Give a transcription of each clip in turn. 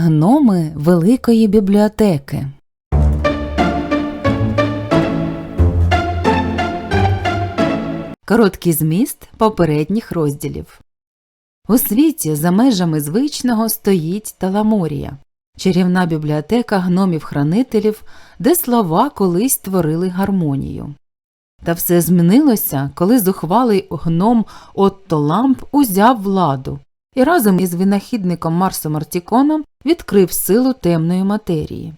Гноми Великої бібліотеки. Короткий зміст попередніх розділів. У світі за межами звичного стоїть Таламорія, чарівна бібліотека гномів-хранителів, де слова колись творили гармонію. Та все змінилося, коли зухвалий гном Отто Ламп узяв владу і разом із винахідником Марсом Артіконом відкрив силу темної матерії.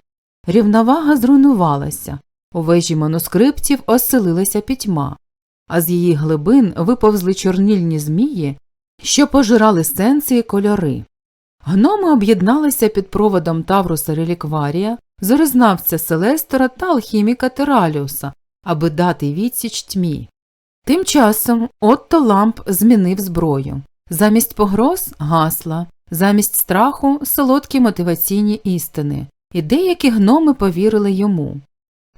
Рівновага зруйнувалася, у вежі манускриптів оселилася пітьма, а з її глибин виповзли чорнільні змії, що пожирали сенси і кольори. Гноми об'єдналися під проводом Тавруса Релікварія, зорезнавця Селестора та алхіміка Тераліуса, аби дати відсіч тьмі. Тим часом Отто Ламп змінив зброю. Замість погроз гасла, замість страху солодкі мотиваційні істини, і деякі гноми повірили йому.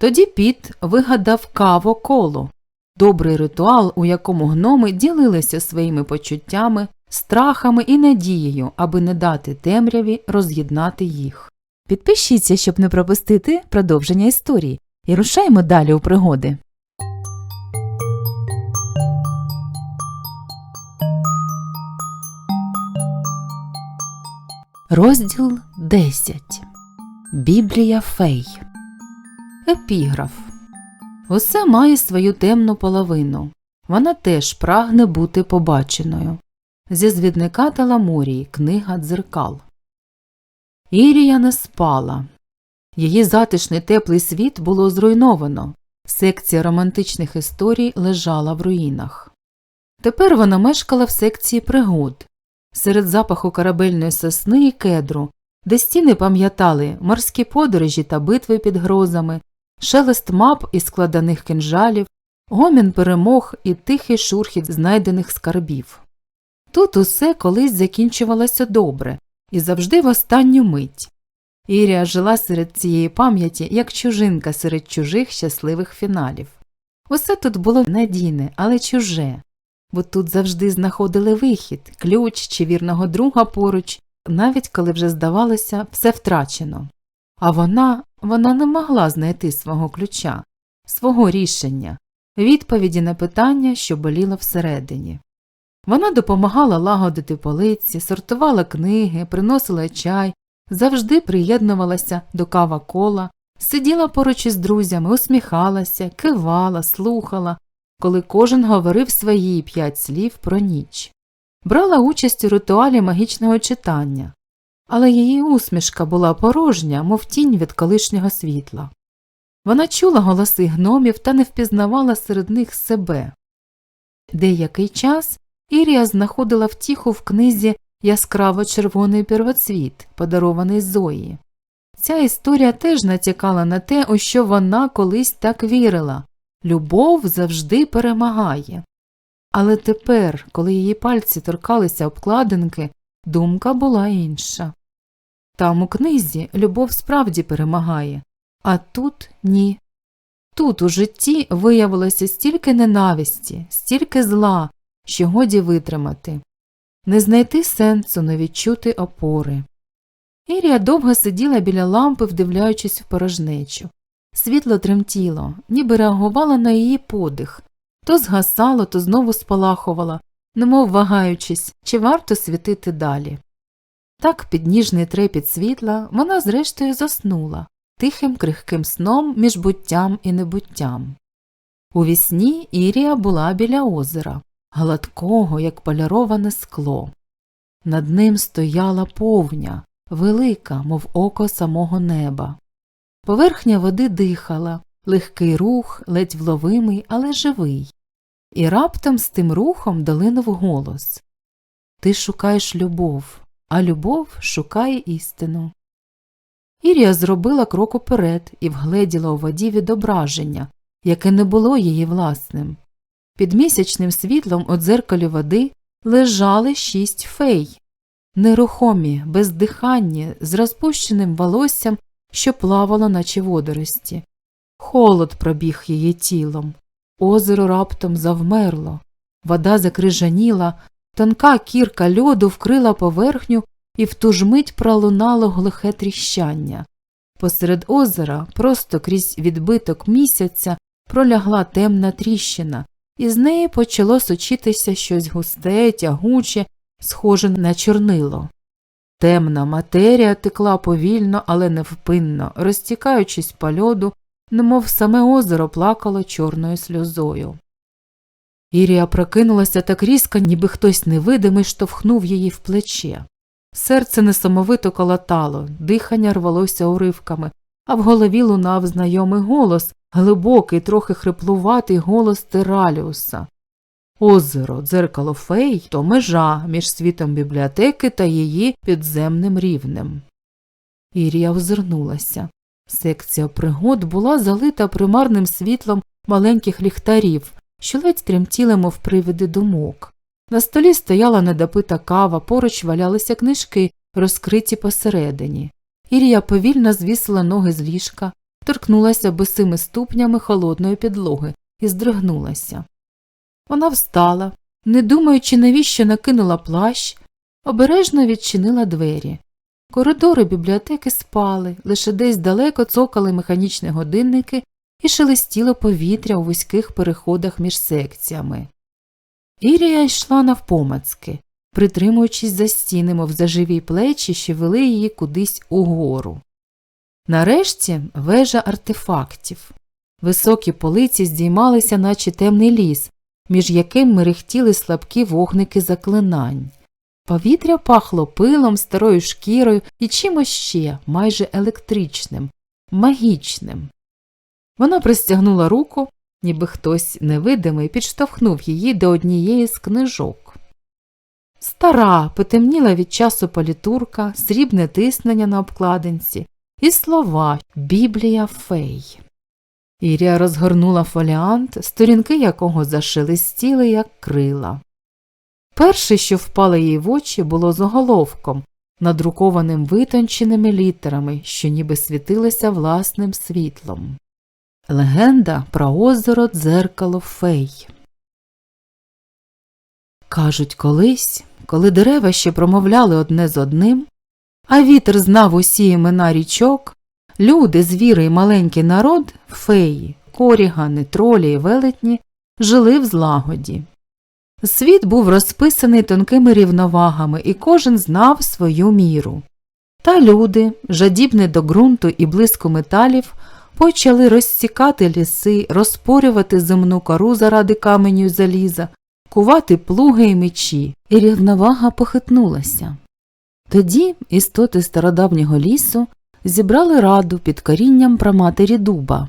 Тоді Піт вигадав каво коло добрий ритуал, у якому гноми ділилися своїми почуттями, страхами і надією, аби не дати темряві роз'єднати їх. Підпишіться, щоб не пропустити продовження історії, і рушаємо далі у пригоди. Розділ 10 Біблія Фей Епіграф Усе має свою темну половину. Вона теж прагне бути побаченою. Зі звідника Таламорії Книга дзеркал. Ірія не спала. Її затишний теплий світ було зруйновано. Секція романтичних історій лежала в руїнах. Тепер вона мешкала в секції пригод серед запаху корабельної сосни і кедру, де стіни пам'ятали морські подорожі та битви під грозами, шелест мап і складаних кинжалів, гомін перемог і тихий шурхіт знайдених скарбів. Тут усе колись закінчувалося добре і завжди в останню мить. Ірія жила серед цієї пам'яті як чужинка серед чужих щасливих фіналів. Усе тут було надійне, але чуже, бо тут завжди знаходили вихід, ключ чи вірного друга поруч, навіть коли вже здавалося, все втрачено. А вона, вона не могла знайти свого ключа, свого рішення, відповіді на питання, що боліло всередині. Вона допомагала лагодити полиці, сортувала книги, приносила чай, завжди приєднувалася до кава кола, сиділа поруч із друзями, усміхалася, кивала, слухала, коли кожен говорив свої п'ять слів про ніч. Брала участь у ритуалі магічного читання, але її усмішка була порожня, мов тінь від колишнього світла. Вона чула голоси гномів та не впізнавала серед них себе. Деякий час Ірія знаходила втіху в книзі яскраво червоний первоцвіт, подарований Зої. Ця історія теж натякала на те, у що вона колись так вірила любов завжди перемагає. Але тепер, коли її пальці торкалися обкладинки, думка була інша. Там у книзі любов справді перемагає, а тут ні. Тут у житті виявилося стільки ненависті, стільки зла, що годі витримати, не знайти сенсу, не відчути опори. Ірія довго сиділа біля лампи, вдивляючись в порожнечу. Світло тремтіло, ніби реагувало на її подих, то згасало, то знову спалахувало, немов вагаючись, чи варто світити далі. Так під ніжний трепіт світла вона зрештою заснула тихим крихким сном між буттям і небуттям. У вісні Ірія була біля озера, гладкого, як поляроване скло. Над ним стояла повня, велика, мов око самого неба. Поверхня води дихала, легкий рух, ледь вловимий, але живий. І раптом з тим рухом долинув голос Ти шукаєш любов, а любов шукає істину. Ірія зробила крок уперед і вгледіла у воді відображення, яке не було її власним. Під місячним світлом у дзеркалі води лежали шість фей, нерухомі, бездиханні, з розпущеним волоссям, що плавало, наче водорості. Холод пробіг її тілом, озеро раптом завмерло, вода закрижаніла, тонка кірка льоду вкрила поверхню, і в ту ж мить пролунало глухе тріщання. Посеред озера, просто крізь відбиток місяця, пролягла темна тріщина, і з неї почало сочитися щось густе, тягуче, схоже на чорнило. Темна матерія текла повільно, але невпинно, розтікаючись по льоду, немов саме озеро плакало чорною сльозою. Ірія прокинулася так різко, ніби хтось невидимий штовхнув її в плече. Серце несамовито колотало, дихання рвалося уривками, а в голові лунав знайомий голос, глибокий, трохи хриплуватий голос Тераліуса. Озеро, дзеркало фей то межа між світом бібліотеки та її підземним рівнем. Ірія озирнулася. Секція пригод була залита примарним світлом маленьких ліхтарів, що ледь тремтіли, мов привиди думок. На столі стояла недопита кава, поруч валялися книжки, розкриті посередині. Ірія повільно звісила ноги з ліжка, торкнулася босими ступнями холодної підлоги і здригнулася. Вона встала, не думаючи, навіщо накинула плащ, обережно відчинила двері. Коридори бібліотеки спали, лише десь далеко цокали механічні годинники і шелестіло повітря у вузьких переходах між секціями. Ірія йшла навпомацки, притримуючись за стіни, мов заживі плечі, що вели її кудись угору. Нарешті вежа артефактів. Високі полиці здіймалися, наче темний ліс, між яким мерехтіли слабкі вогники заклинань. Повітря пахло пилом, старою шкірою і чимось ще майже електричним, магічним. Вона простягнула руку, ніби хтось невидимий підштовхнув її до однієї з книжок. Стара, потемніла від часу політурка, срібне тиснення на обкладинці і слова Біблія фей. Ірія розгорнула фоліант, сторінки якого зашелестіли, як крила. Перше, що впало їй в очі, було заголовком, надрукованим витонченими літерами, що ніби світилися власним світлом. Легенда про озеро дзеркало фей. Кажуть, колись, коли дерева ще промовляли одне з одним, а вітер знав усі імена річок, люди, звіри і маленький народ, феї, корігани, тролі і велетні, жили в злагоді. Світ був розписаний тонкими рівновагами, і кожен знав свою міру. Та люди, жадібні до ґрунту і блиску металів, почали розсікати ліси, розпорювати земну кору заради каменю й заліза, кувати плуги й мечі, і рівновага похитнулася. Тоді істоти стародавнього лісу зібрали раду під корінням праматері дуба.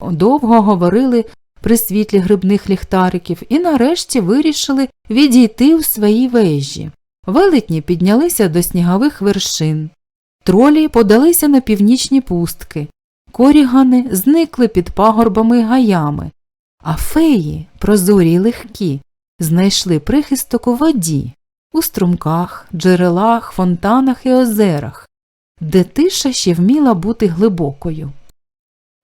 Довго говорили при світлі грибних ліхтариків і нарешті вирішили відійти у свої вежі. Велетні піднялися до снігових вершин, тролі подалися на північні пустки, корігани зникли під пагорбами й гаями, а феї, прозорі й легкі, знайшли прихисток у воді, у струмках, джерелах, фонтанах і озерах, де тиша ще вміла бути глибокою.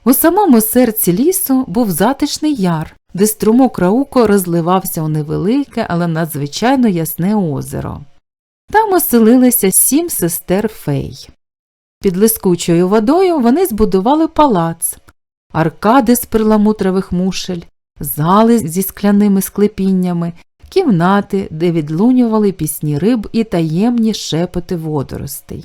У самому серці лісу був затишний яр, де струмок рауко розливався у невелике, але надзвичайно ясне озеро. Там оселилися сім сестер фей. Під лискучою водою вони збудували палац, аркади з перламутрових мушель, зали зі скляними склепіннями, кімнати, де відлунювали пісні риб і таємні шепоти водоростей.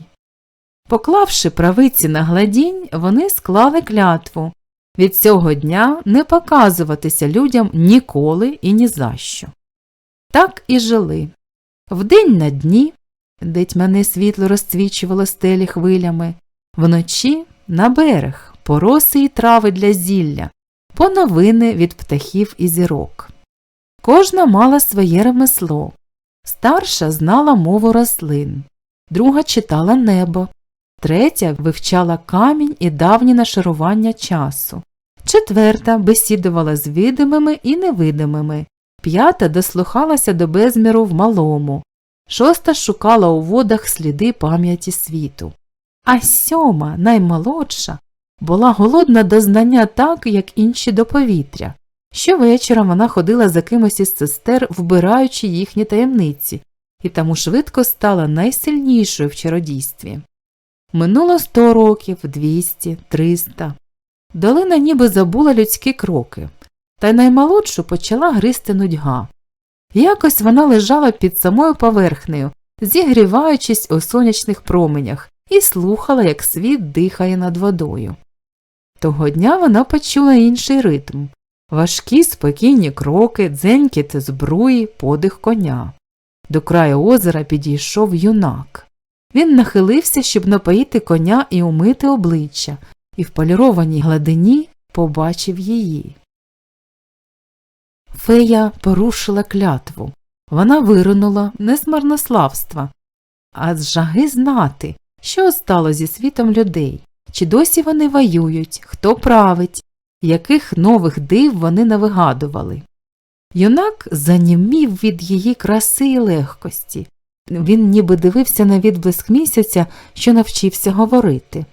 Поклавши правиці на гладінь, вони склали клятву від цього дня не показуватися людям ніколи і ні за що. Так і жили. Вдень на дні, де тьмяне світло розцвічувало стелі хвилями, вночі на берег, пороси й трави для зілля, по новини від птахів і зірок. Кожна мала своє ремесло. Старша знала мову рослин, друга читала небо, третя вивчала камінь і давні нашарування часу, четверта бесідувала з видимими і невидимими, п'ята дослухалася до безміру в малому, шоста шукала у водах сліди пам'яті світу. А сьома, наймолодша, була голодна до знання так, як інші до повітря. Щовечора вона ходила за кимось із сестер, вбираючи їхні таємниці, і тому швидко стала найсильнішою в чародійстві. Минуло сто років, двісті, триста. Долина ніби забула людські кроки, та й наймолодшу почала гризти нудьга. Якось вона лежала під самою поверхнею, зігріваючись у сонячних променях, і слухала, як світ дихає над водою. Того дня вона почула інший ритм важкі спокійні кроки, дзенькіт збруї, подих коня. До краю озера підійшов юнак. Він нахилився, щоб напоїти коня і умити обличчя, і в полірованій гладині побачив її. Фея порушила клятву. Вона виринула не з марнославства, а з жаги знати, що стало зі світом людей, чи досі вони воюють, хто править, яких нових див вони навигадували. Юнак занімів від її краси і легкості. Він ніби дивився на відблиск місяця, що навчився говорити.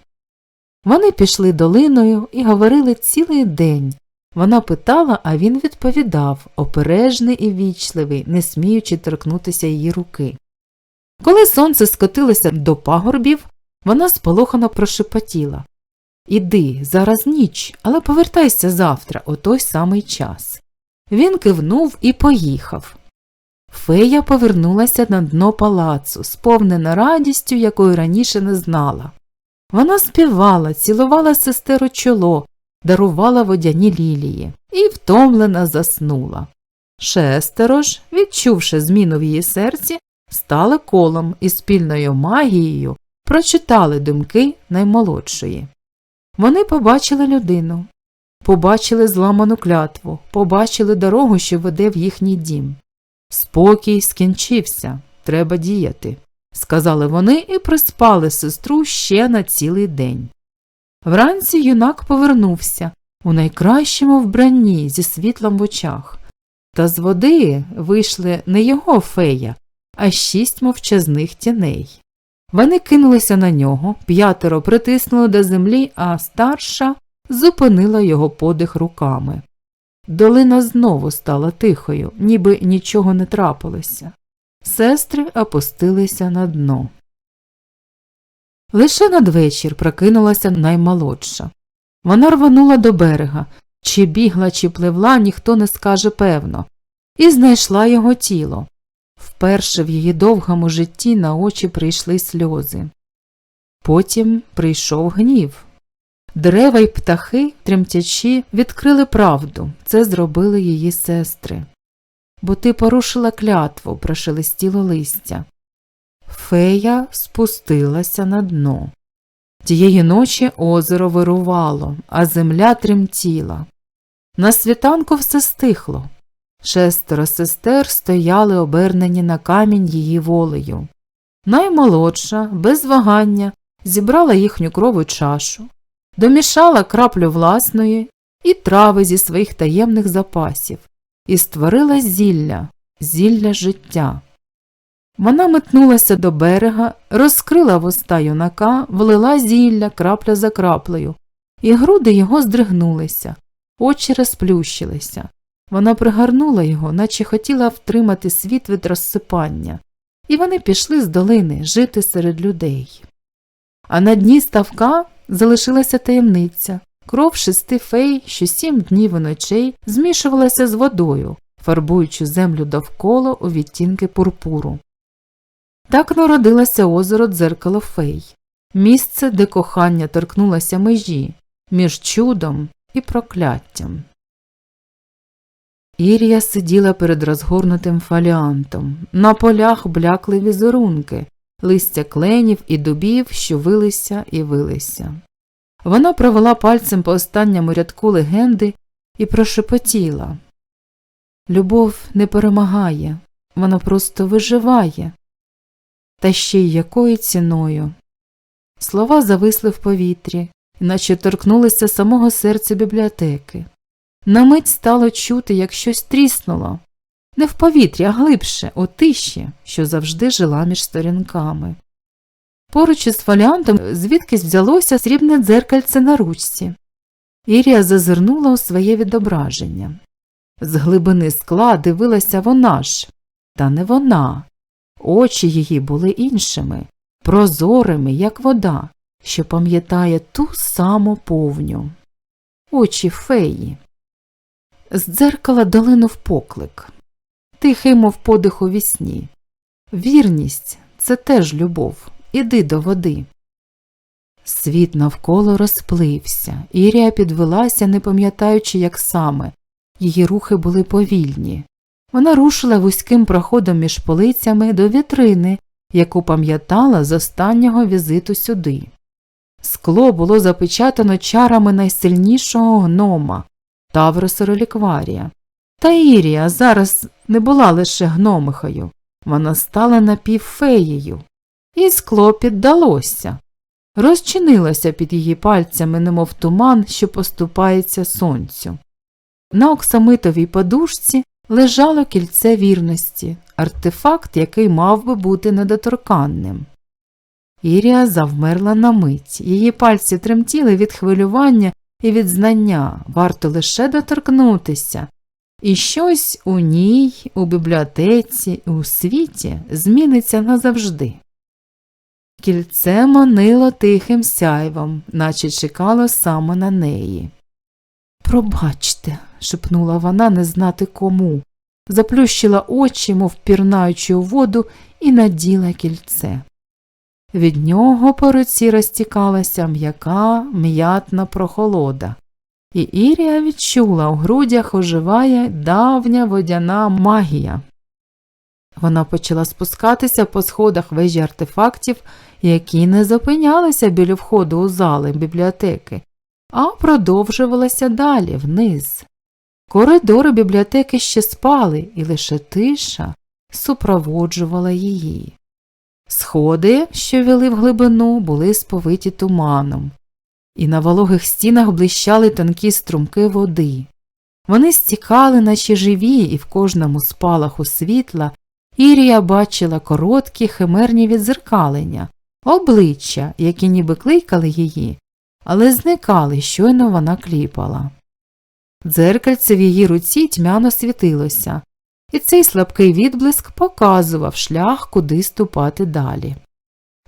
Вони пішли долиною і говорили цілий день. Вона питала, а він відповідав, опережний і вічливий, не сміючи торкнутися її руки. Коли сонце скотилося до пагорбів, вона сполохано прошепотіла Іди, зараз ніч, але повертайся завтра, о той самий час. Він кивнув і поїхав. Фея повернулася на дно палацу, сповнена радістю, якої раніше не знала. Вона співала, цілувала сестеру чоло, дарувала водяні лілії і втомлена заснула. Шестеро ж, відчувши зміну в її серці, стали колом і спільною магією прочитали думки наймолодшої. Вони побачили людину, побачили зламану клятву, побачили дорогу, що веде в їхній дім. Спокій скінчився, треба діяти, сказали вони і приспали сестру ще на цілий день. Вранці юнак повернувся у найкращому вбранні зі світлом в очах, та з води вийшли не його фея, а шість мовчазних тіней. Вони кинулися на нього, п'ятеро притиснули до землі, а старша зупинила його подих руками. Долина знову стала тихою, ніби нічого не трапилося. Сестри опустилися на дно. Лише надвечір прокинулася наймолодша. Вона рванула до берега, чи бігла, чи пливла, ніхто не скаже певно, і знайшла його тіло. Вперше в її довгому житті на очі прийшли сльози. Потім прийшов гнів. Дерева й птахи, тремтячи, відкрили правду це зробили її сестри. Бо ти порушила клятву, прошелестіло листя. Фея спустилася на дно. Тієї ночі озеро вирувало, а земля тремтіла. На світанку все стихло. Шестеро сестер стояли обернені на камінь її волею. Наймолодша, без вагання, зібрала їхню крову чашу, домішала краплю власної і трави зі своїх таємних запасів і створила зілля, зілля життя. Вона метнулася до берега, розкрила вуста юнака, влила зілля крапля за краплею, і груди його здригнулися, очі розплющилися. Вона пригорнула його, наче хотіла втримати світ від розсипання, і вони пішли з долини жити серед людей. А на дні ставка залишилася таємниця кров шести фей, що сім днів і ночей змішувалася з водою, фарбуючи землю довкола у відтінки пурпуру. Так народилося озеро дзеркало фей, місце, де кохання торкнулося межі між чудом і прокляттям. Ірія сиділа перед розгорнутим фаліантом. На полях блякли візерунки, листя кленів і дубів, що вилися і вилися. Вона провела пальцем по останньому рядку легенди і прошепотіла Любов не перемагає, вона просто виживає. Та ще й якою ціною. Слова зависли в повітрі, наче торкнулися самого серця бібліотеки. На мить стало чути, як щось тріснуло, не в повітрі, а глибше, у тиші, що завжди жила між сторінками. Поруч із фоліантом звідкись взялося срібне дзеркальце на ручці. Ірія зазирнула у своє відображення. З глибини скла дивилася вона ж, та не вона. Очі її були іншими, прозорими, як вода, що пам'ятає ту саму повню. Очі феї. З дзеркала долинув поклик, тихий, мов подих у вісні. Вірність це теж любов. Іди до води. Світ навколо розплився, Ірія підвелася, не пам'ятаючи, як саме. Її рухи були повільні. Вона рушила вузьким проходом між полицями до вітрини, яку пам'ятала з останнього візиту сюди. Скло було запечатано чарами найсильнішого гнома Тавроса Релікварія. Та Ірія зараз не була лише гномихою, вона стала напівфеєю. І скло піддалося, розчинилося під її пальцями, немов туман, що поступається сонцю. На оксамитовій подушці лежало кільце вірності, артефакт, який мав би бути недоторканним. Ірія завмерла на мить, її пальці тремтіли від хвилювання і від знання, варто лише доторкнутися, і щось у ній, у бібліотеці, у світі зміниться назавжди. Кільце манило тихим сяйвом, наче чекало саме на неї. Пробачте, шепнула вона не знати кому, заплющила очі, мов пірнаючи у воду, і наділа кільце. Від нього по руці розтікалася м'яка м'ятна прохолода, і Ірія відчула у грудях оживає давня водяна магія. Вона почала спускатися по сходах вежі артефактів, які не зупинялися біля входу у зали бібліотеки, а продовжувалася далі вниз. Коридори бібліотеки ще спали, і лише тиша супроводжувала її. Сходи, що вели в глибину, були сповиті туманом, і на вологих стінах блищали тонкі струмки води. Вони стікали, наче живі, і в кожному спалаху світла Ірія бачила короткі химерні відзеркалення, обличчя, які ніби кликали її, але зникали, щойно вона кліпала. Дзеркальце в її руці тьмяно світилося, і цей слабкий відблиск показував шлях, куди ступати далі.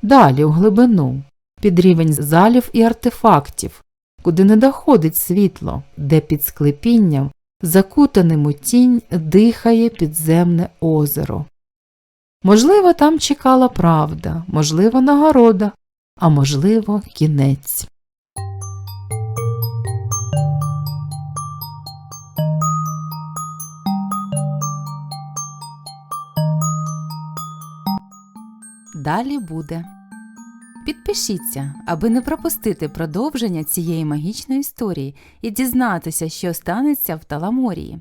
Далі, у глибину, під рівень залів і артефактів, куди не доходить світло, де під склепінням, закутаним у тінь, дихає підземне озеро. Можливо, там чекала правда, можливо, нагорода, а можливо, кінець. Далі буде. Підпишіться, аби не пропустити продовження цієї магічної історії і дізнатися, що станеться в Таламорії.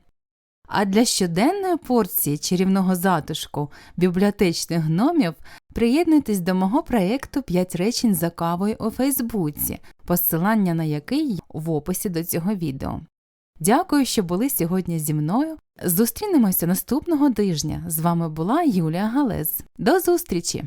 А для щоденної порції чарівного затишку бібліотечних гномів приєднуйтесь до мого проєкту «5 речень за кавою у Фейсбуці, посилання на який в описі до цього відео. Дякую, що були сьогодні зі мною. Зустрінемося наступного тижня. З вами була Юлія Галез. До зустрічі!